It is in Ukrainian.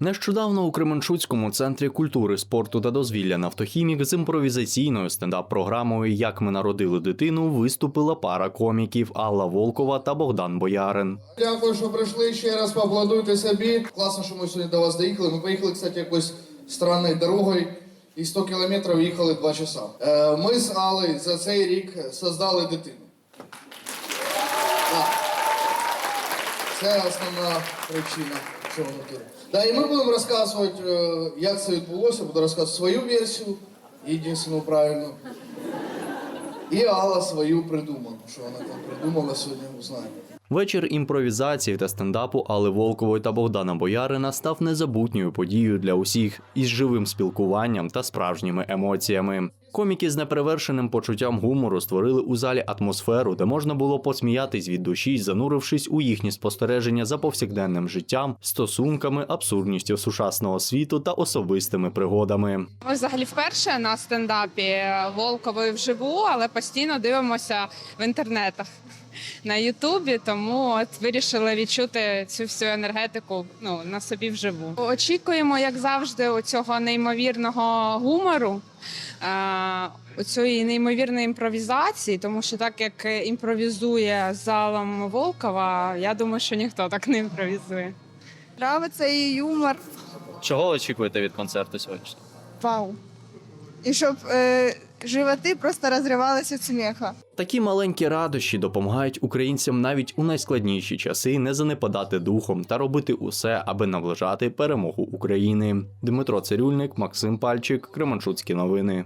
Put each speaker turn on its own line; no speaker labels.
Нещодавно у Кременчуцькому центрі культури, спорту та дозвілля Нафтохімік з імпровізаційною стендап-програмою Як ми народили дитину виступила пара коміків Алла Волкова та Богдан Боярин.
Дякую, що прийшли. Ще раз поаплодуйте собі. Класно, що ми сьогодні до вас доїхали. Ми поїхали, кстати, якоюсь странною дорогою. І 100 кілометрів їхали 2 часа. Е, Ми з Аллою за цей рік создали дитину. Це основна причина цього туру. Да, і ми будемо розказувати, е, як це відбулося. Буду розказувати свою версію, єдину правильну. І Алла свою придуману. Що вона там придумала сьогодні, узнаємо.
Вечір імпровізації та стендапу Алли Волкової та Богдана Боярина став незабутньою подією для усіх із живим спілкуванням та справжніми емоціями. Коміки з неперевершеним почуттям гумору створили у залі атмосферу, де можна було посміятись від душі, занурившись у їхні спостереження за повсякденним життям, стосунками, абсурдністю сучасного світу та особистими пригодами.
Ми взагалі вперше на стендапі Волкової вживу, але постійно дивимося в інтернетах на Ютубі, тому от вирішили відчути цю всю енергетику ну, на собі вживу. Очікуємо, як завжди, у цього неймовірного гумору. Е, У цієї неймовірної імпровізації, тому що так як імпровізує залом Волкова, я думаю, що ніхто так не імпровізує.
Нравиться її юмор.
Чого очікуєте від концерту сьогодні?
Вау. І щоб е, животи просто розривалися від сміха.
Такі маленькі радощі допомагають українцям навіть у найскладніші часи не занепадати духом та робити усе, аби наближати перемогу України. Дмитро Цирюльник, Максим Пальчик, Кременчуцькі новини.